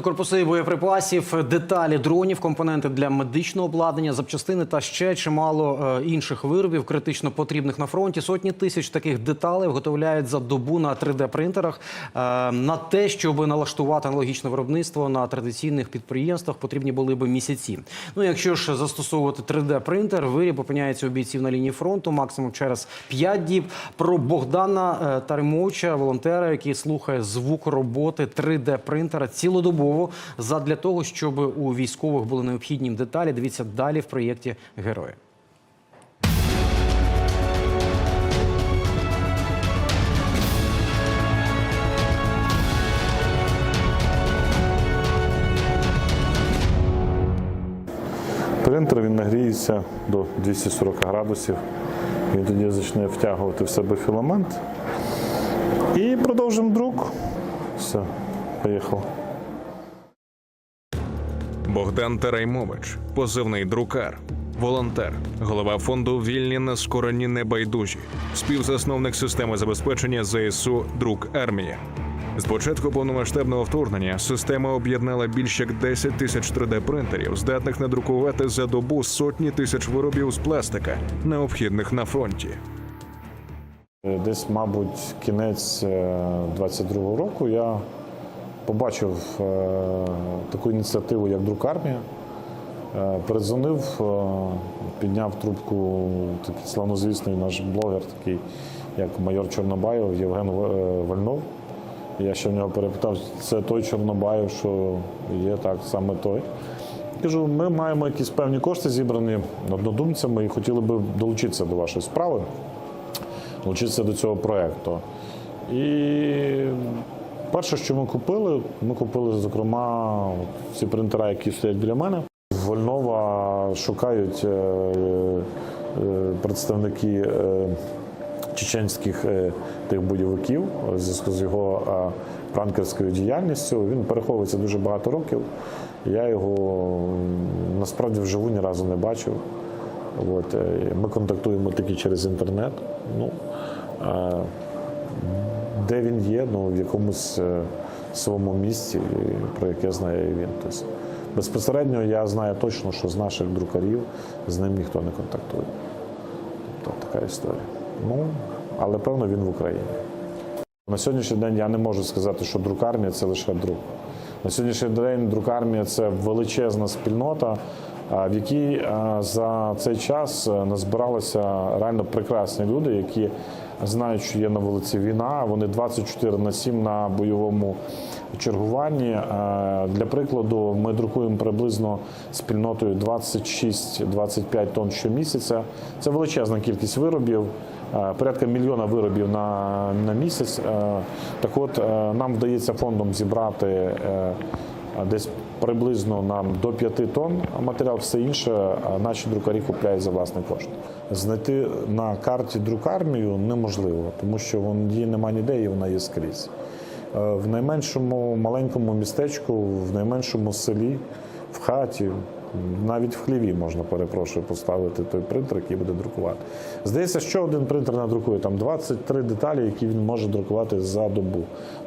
Корпуси боєприпасів, деталі дронів, компоненти для медичного обладнання, запчастини та ще чимало е, інших виробів, критично потрібних на фронті. Сотні тисяч таких деталей виготовляють за добу на 3D-принтерах. Е, На те, щоб налаштувати аналогічне виробництво на традиційних підприємствах, потрібні були би місяці. Ну, якщо ж застосовувати 3D-принтер, виріб опиняється у бійців на лінії фронту максимум через 5 діб. Про Богдана е, Таримовича, волонтера, який слухає звук роботи 3D-принтера цілодобово задля того, щоб у військових були необхідні деталі. Дивіться далі в проєкті Герої. Принтер він нагріється до 240 градусів. Він тоді почне втягувати в себе філамент. І продовжимо друк. Все, поїхав. Богдан Тараймович, позивний друкар, волонтер, голова фонду Вільні нескорені небайдужі, співзасновник системи забезпечення ЗСУ Друк Армія. З початку повномасштабного вторгнення система об'єднала більш як 10 тисяч 3D-принтерів, здатних надрукувати за добу сотні тисяч виробів з пластика, необхідних на фронті. Десь, мабуть, кінець 22-го року я побачив е, таку ініціативу, як друкармія. Е, Передзвонив, е, підняв трубку такий славнозвісний наш блогер, такий як майор Чорнобаєв Євген В- е, Я ще в нього перепитав, це той Чорнобаєв, що є так, саме той. Кажу, ми маємо якісь певні кошти зібрані однодумцями і хотіли би долучитися до вашої справи, долучитися до цього проєкту. І перше, що ми купили, ми купили, зокрема, ці принтера, які стоять біля мене. В Вольнова шукають е, е, представники е, чеченських тих бойовиків у зв'язку з його пранкерською діяльністю. Він переховується дуже багато років. Я його насправді вживу ні разу не бачив. От, ми контактуємо тільки через інтернет. Ну, де він є, ну в якомусь е, своєму місці, про яке знає він. Тобто, безпосередньо я знаю точно, що з наших друкарів з ним ніхто не контактує. Тобто така історія. Ну, але певно він в Україні. На сьогоднішній день я не можу сказати, що друкармія це лише друк. На сьогоднішній день друкармія це величезна спільнота, в якій за цей час назбиралися реально прекрасні люди, які знають, що є на вулиці війна. Вони 24 на 7 на бойовому чергуванні. Для прикладу, ми друкуємо приблизно спільнотою 26-25 тонн щомісяця. Це величезна кількість виробів. Е, порядка мільйона виробів на, на місяць. Е, Так от е, нам вдається фондом зібрати е, десь приблизно нам до 5 тонн матеріал, все інше наші друкарі купляють за власний кошт. Знайти на карті друкармію неможливо, тому що її немає ніде і вона є скрізь. Е, В найменшому маленькому містечку, в найменшому селі, в хаті, навіть в хліві можна, перепрошую, поставити той принтер, який буде друкувати. Здається, що один принтер надрукує там 23 деталі, які він може друкувати за добу.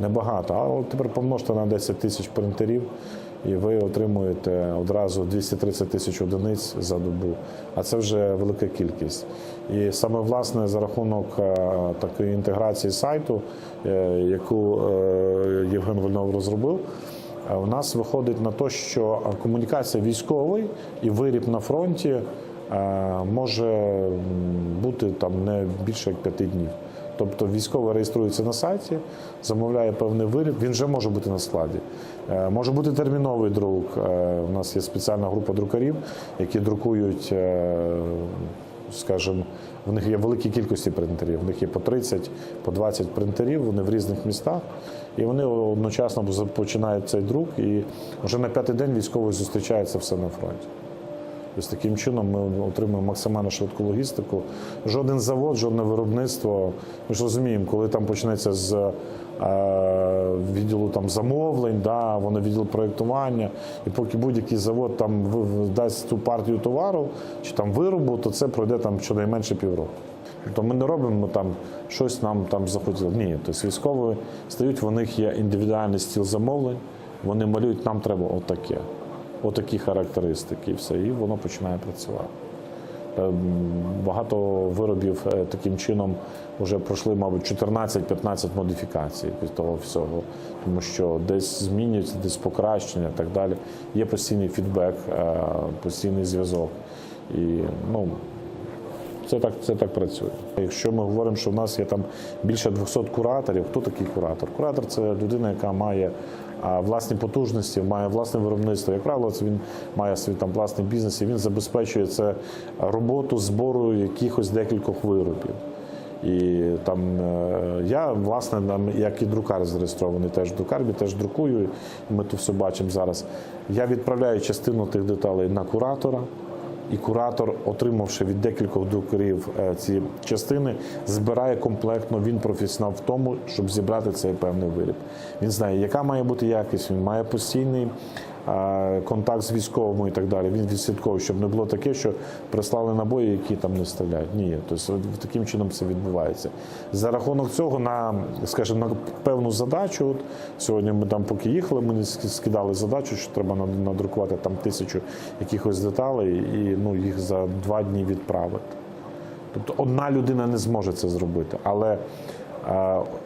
Небагато. А от тепер помножте на 10 тисяч принтерів, і ви отримуєте одразу 230 тисяч одиниць за добу. А це вже велика кількість. І саме власне за рахунок е, такої інтеграції сайту, е, яку е, Євген Вольнов розробив. У нас виходить на те, що комунікація військовий і виріб на фронті може бути там не більше як п'яти днів. Тобто військовий реєструється на сайті, замовляє певний виріб, він вже може бути на складі. Е, Може бути терміновий друк. Е, У нас є спеціальна група друкарів, які друкують, е, скажімо, в них є великі кількості принтерів. В них є по 30, по 20 принтерів, вони в різних містах. І вони одночасно починають цей друк, і вже на п'ятий день військовий зустрічається все на фронті. Ось таким чином ми отримуємо максимально швидку логістику. Жоден завод, жодне виробництво. Ми ж розуміємо, коли там почнеться з е, відділу там замовлень, да, воно відділ проєктування, і поки будь-який завод там дасть ту партію товару чи там виробу, то це пройде там щонайменше півроку. Тобто ми не робимо там щось нам там захотіло. Ні, тобто військові стають, в них є індивідуальний стіл замовлень. Вони малюють, нам треба отаке, отакі характеристики, і все, і воно починає працювати. Ем, Багато виробів е, таким чином вже пройшли, мабуть, 14-15 модифікацій від того всього, тому що десь змінюється, десь покращення і так далі. Є постійний фідбек, е, постійний зв'язок. І ну, це так, це так працює. Якщо ми говоримо, що в нас є там більше 200 кураторів, хто такий куратор? Куратор це людина, яка має власні потужності, має власне виробництво. Як правило, це він має свій там власний бізнес і він забезпечує це роботу збору якихось декількох виробів. І там е, я, власне, там, як і друкар зареєстрований теж друкарбі, теж друкую, ми тут все бачимо зараз. Я відправляю частину тих деталей на куратора. І куратор, отримавши від декількох друкарів е, ці частини, збирає комплектно. Він професіонал в тому, щоб зібрати цей певний виріб. Він знає, яка має бути якість, він має постійний контакт з військовими і так далі. Він відслідковує, щоб не було таке, що прислали набої, які там не стріляють. Ні, тобто таким чином це відбувається. За рахунок цього, на скажімо, на певну задачу. От сьогодні ми там, поки їхали, ск- скидали задачу, що треба надрукувати там тисячу якихось деталей і ну, їх за два дні відправити. Тобто одна людина не зможе це зробити, але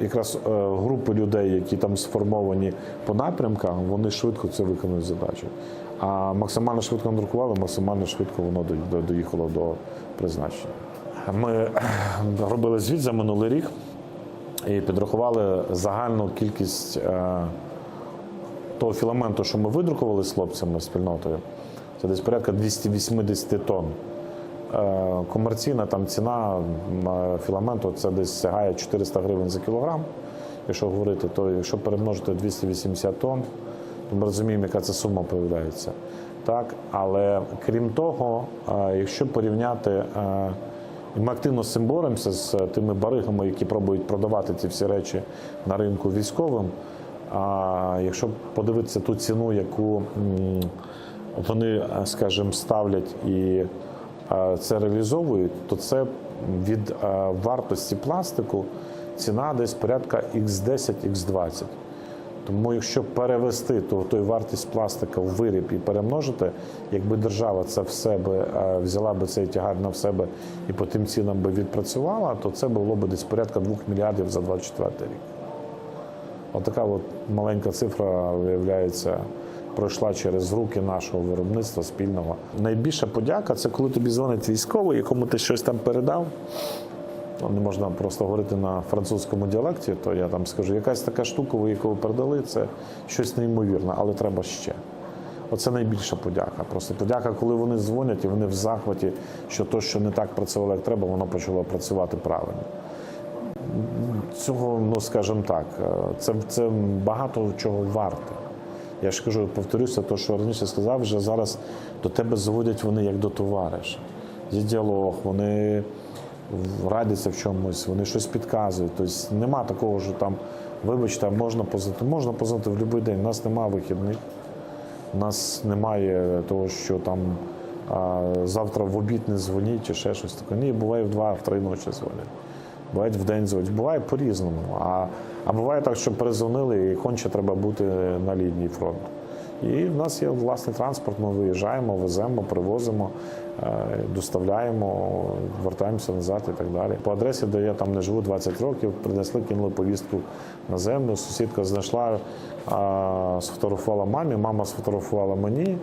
якраз е, групи людей, які там сформовані по напрямкам, вони швидко це виконують задачу. А максимально швидко надрукували, максимально швидко воно до- до- доїхало до призначення. Ми е, робили звіт за минулий рік і підрахували загальну кількість е, того філаменту, що ми видрукували з хлопцями спільнотою. Це десь порядка 280 тонн. Е, Комерційна там ціна філаменту це десь сягає 400 гривень за кілограм. Якщо говорити, то якщо перемножити 280 тонн, то ми розуміємо, яка це сума появляється. Так, але крім того, е, якщо порівняти, е, і ми активно з цим боремося з тими баригами, які пробують продавати ці всі речі на ринку військовим. А якщо подивитися ту ціну, яку вони, е, скажімо, ставлять і е, це реалізовують, то це від е, вартості пластику ціна десь порядка X10, X20. Тому якщо перевести то, той вартість пластика в виріб і перемножити, якби держава це в себе е, взяла би цей тягар на себе і по тим цінам би відпрацювала, то це було б десь порядка 2 мільярдів за 24 рік. Отака от маленька цифра, виявляється, пройшла через руки нашого виробництва спільного. Найбільша подяка це коли тобі дзвонить військовий, якому ти щось там передав. Ну, Не можна просто говорити на французькому діалекті, то я там скажу, якась така штука, ви яку ви передали, це щось неймовірне, але треба ще. Оце найбільша подяка. Просто подяка, коли вони дзвонять і вони в захваті, що то, що не так працювало, як треба, воно почало працювати правильно цього, ну скажімо так, е, це, це багато чого варте. Я ж кажу, повторюся, те, що раніше сказав, вже зараз до тебе зводять вони як до товариша. Є діалог, вони радяться в чомусь, вони щось підказують. Тобто нема такого, що там, вибачте, можна позвонити. Можна позвонити в будь-який день. У нас немає вихідних. У нас немає того, що там а, завтра в обід не дзвоніть чи ще щось таке. Ні, буває в два, в три ночі дзвонять. Бувають в день дзвонять. Буває по-різному. А, а буває так, що перезвонили і конче треба бути на лінії фронту. І в нас є власний транспорт, ми виїжджаємо, веземо, привозимо, е, доставляємо, вертаємося назад і так далі. По адресі, де я там не живу 20 років, принесли, кинули повістку на землю. Сусідка знайшла, сфотографувала мамі, мама сфотографувала мені,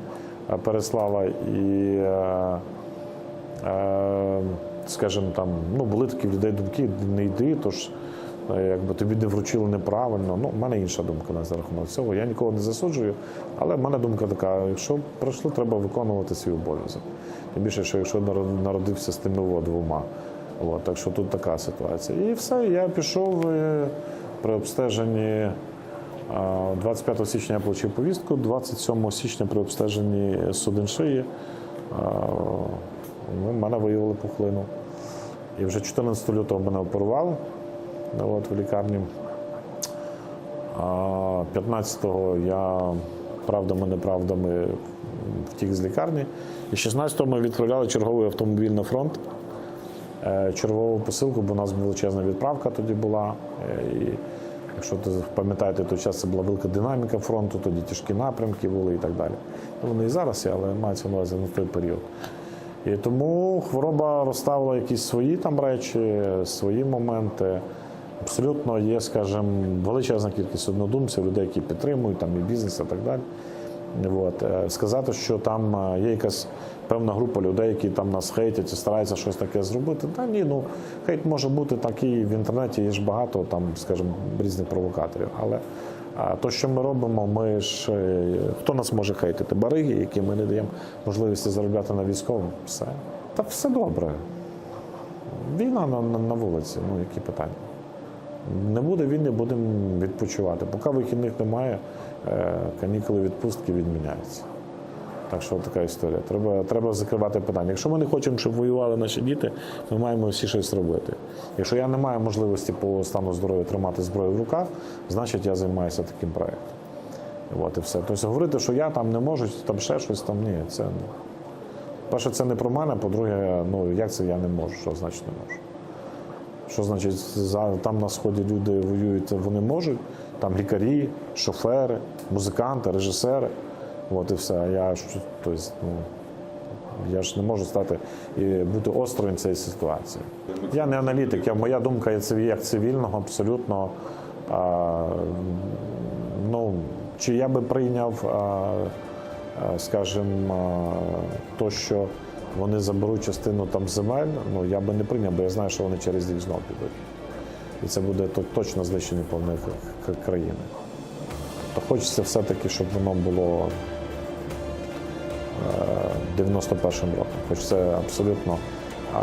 е, переслала і. е, е, Скажімо, там ну були такі людей думки, не йди, тож е, якби тобі не вручили неправильно. Ну, в мене інша думка на рахунок цього. Я нікого не засуджую, але в мене думка така: якщо пройшло, треба виконувати свій обов'язок. Тим більше, що якщо народився з тими двома. От, так що тут така ситуація. І все, я пішов е, при обстеженні. 25 січня я отримав повістку, 27 січня при обстеженні судин шиї в мене виявили пухлину. І вже 14 лютого мене оперували ну, от, в лікарні. А 15-го я правдами, неправдами втік з лікарні. І 16-го ми відправляли черговий автомобіль на фронт. Е, Чергову посилку, бо у нас величезна відправка тоді була. Е, І Якщо ти пам'ятаєте, той час це була велика динаміка фронту, тоді тяжкі напрямки були і так далі. Ну, Вони і зараз але мається на увазі на той період. І тому хвороба розставила якісь свої там речі, свої моменти. Абсолютно є, скажімо, величезна кількість однодумців, людей, які підтримують, там і бізнес, і так далі. От. е, Сказати, що там е, є якась певна група людей, які там нас хейтять і стараються щось таке зробити. Та ні, ну хейт може бути такий в інтернеті, є ж багато там, скажімо, різних провокаторів. Але а, то, що ми робимо, ми ж е, хто нас може хейтити? Бариги, які ми не даємо можливості заробляти на військовому. Все. Та все добре. Війна на, на, на вулиці, ну які питання. Не буде війни, будемо відпочивати. Поки вихідних немає, е, канікули відпустки відміняються. Так що така історія. Треба, треба закривати питання. Якщо ми не хочемо, щоб воювали наші діти, ми маємо всі щось робити. Якщо я не маю можливості по стану здоров'я тримати зброю в руках, значить я займаюся таким проєктом. От і все. Тобто говорити, що я там не можу, там ще щось там ні. Це перше, це не про мене. По-друге, ну як це я не можу? Що значить не можу? Що значить, там на сході люди воюють, вони можуть, там лікарі, шофери, музиканти, режисери. От і все. Я, тобто, ну, я ж не можу стати і бути осторонь цієї ситуації. Я не аналітик, я, моя думка є як цивільного абсолютно. А, ну, чи я би прийняв, а, скажімо, то, що вони заберуть частину там земель, ну я би не прийняв, бо я знаю, що вони через рік знов підуть. І це буде то- точно знищення к- країни. То хочеться все-таки, щоб воно було 91-м роком. Хоч це абсолютно е,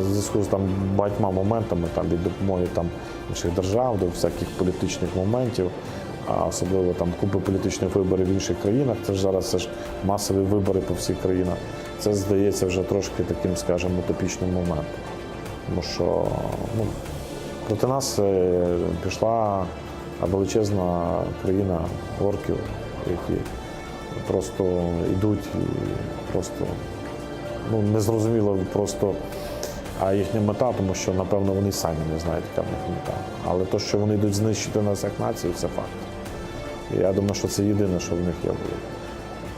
в зв'язку з там багатьма моментами, там від допомоги там інших держав до всяких політичних моментів, а особливо там купи політичних виборів в інших країнах. Це ж зараз це ж масові вибори по всіх країнах. Це здається вже трошки таким, скажімо, утопічним моментом. Тому що ну, проти нас е, пішла величезна країна орків, які просто йдуть і просто ну, незрозуміло просто а їхня мета, тому що, напевно, вони самі не знають, яка в них мета. Але те, що вони йдуть знищити нас як націю, це факт. І я думаю, що це єдине, що в них є.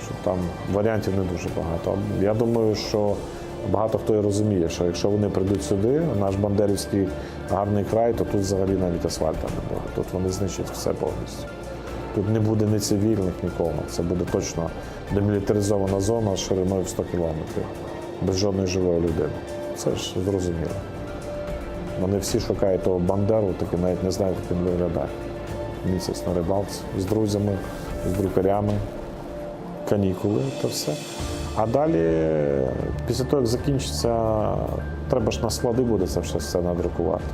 Що там варіантів не дуже багато. Я думаю, що багато хто і розуміє, що якщо вони прийдуть сюди, наш Бандерівський гарний край, то тут взагалі навіть асфальта не буде. Тут вони знищать все повністю. Тут не буде ні цивільних нікого. Це буде точно демілітаризована зона шириною в 100 кілометрів, без жодної живої людини. Це ж зрозуміло. Вони всі шукають того Бандеру, таки навіть не знають, як він виглядає. Місяць на рибалці з друзями, з друкарями, канікули та все. А далі, після того, як закінчиться, треба ж на склади буде це все, все надрукувати.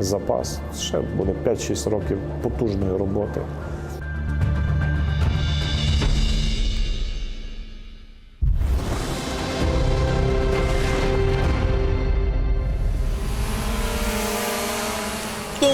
Запас. Ще буде 5-6 років потужної роботи.